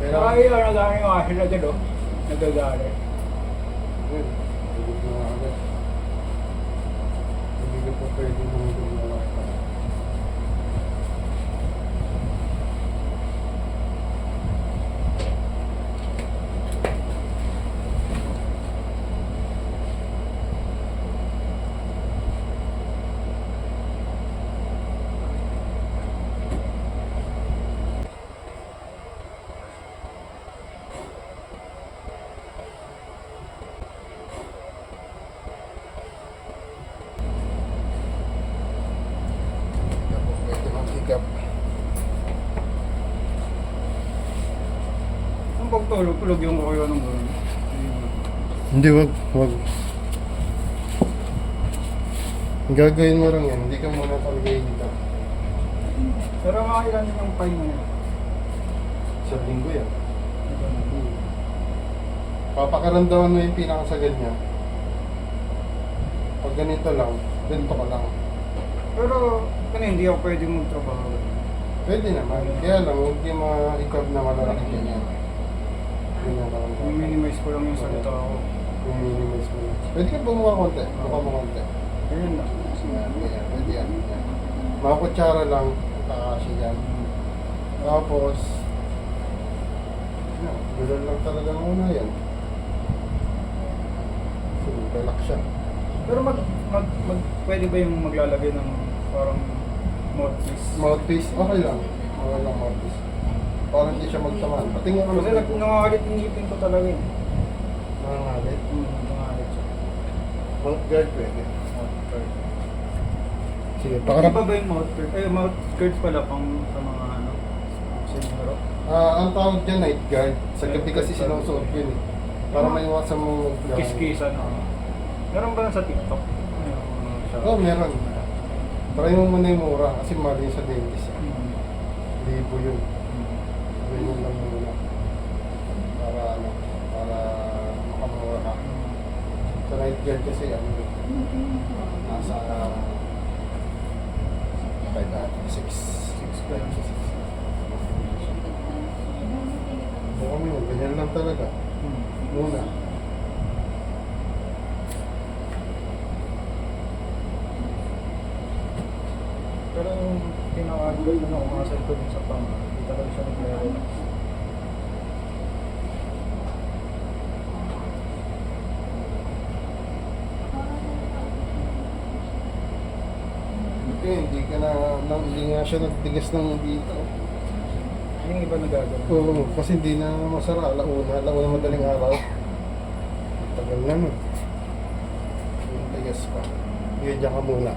Pero, Ay, ano gano'n yung asin na gano'n? Nagagalit. yun, tulog na nga agad. Hindi ka po pwede mahulog na wala. Hindi ka po pwede mag-hiccup. Ang pagtulog-tulog yung kuya ng gano'n. Hindi, wag, wag. Gagawin mo lang yan, hindi ka muna talaga hihita. Pero mga ilan yung pain na yun? Sa linggo yan. Papakaramdaman mo yung pinakasagal niya. Pag ganito lang, ganito ka lang. Pero, kaya hindi ako pwedeng magtrabaho. Pwede naman. Kaya lang, huwag yung ma-hiccup na malalaki ganyan. Lang. I-minimize ko lang yung salita ko. Minimize mo lang. Pwede ka bumuka konti. Buka mo konti. Ayun ganyan. Pwede yan. Mga kutsara lang, kakashi yan. Tapos, gulol lang talaga muna yan. So, relax siya. Pero mag, mag, mag, pwede ba yung maglalagay ng parang mouthpiece? Mouthpiece, okay lang. Okay lang mouthpiece. Para hindi siya magtaman. Patingin ka Kasi nag, nangangalit yung ngipin ko talaga yun. Nangangalit. Hmm, nangangalit siya. Mouth guard pwede. Mouth guard. Sige, Ano pakarap. ba ba yung mouth guard? Eh, mouth guard pala pang sa mga ano, senior. Ah, ang tawag dyan night guard. Sa gabi kasi sinusuot yun eh. Para may iwasan mo mag- Kiss-kiss ano. Meron ba sa TikTok? Ano siya? Oo, meron. Try mo muna yung mura kasi yun sa dentist. eh. Hmm. Libo yun. Ganyan lang muna. Para ano, para makamura ka. Sa night guard kasi ano, nasa uh, 5 6 Six pa yun. Buka mo yun, ganyan lang talaga. Hmm. Muna. Pero yung pinaka-good na umasal ko dun sa pang, hindi talaga siya nag-level. Buti hindi ka na, na hindi nga siya nagtigas ng dito. Yung iba nagagano. Oo, kasi hindi na masara. Alauna, alauna madaling araw. Tagal na nun. Yung tigas pa. Yun dyan ka muna.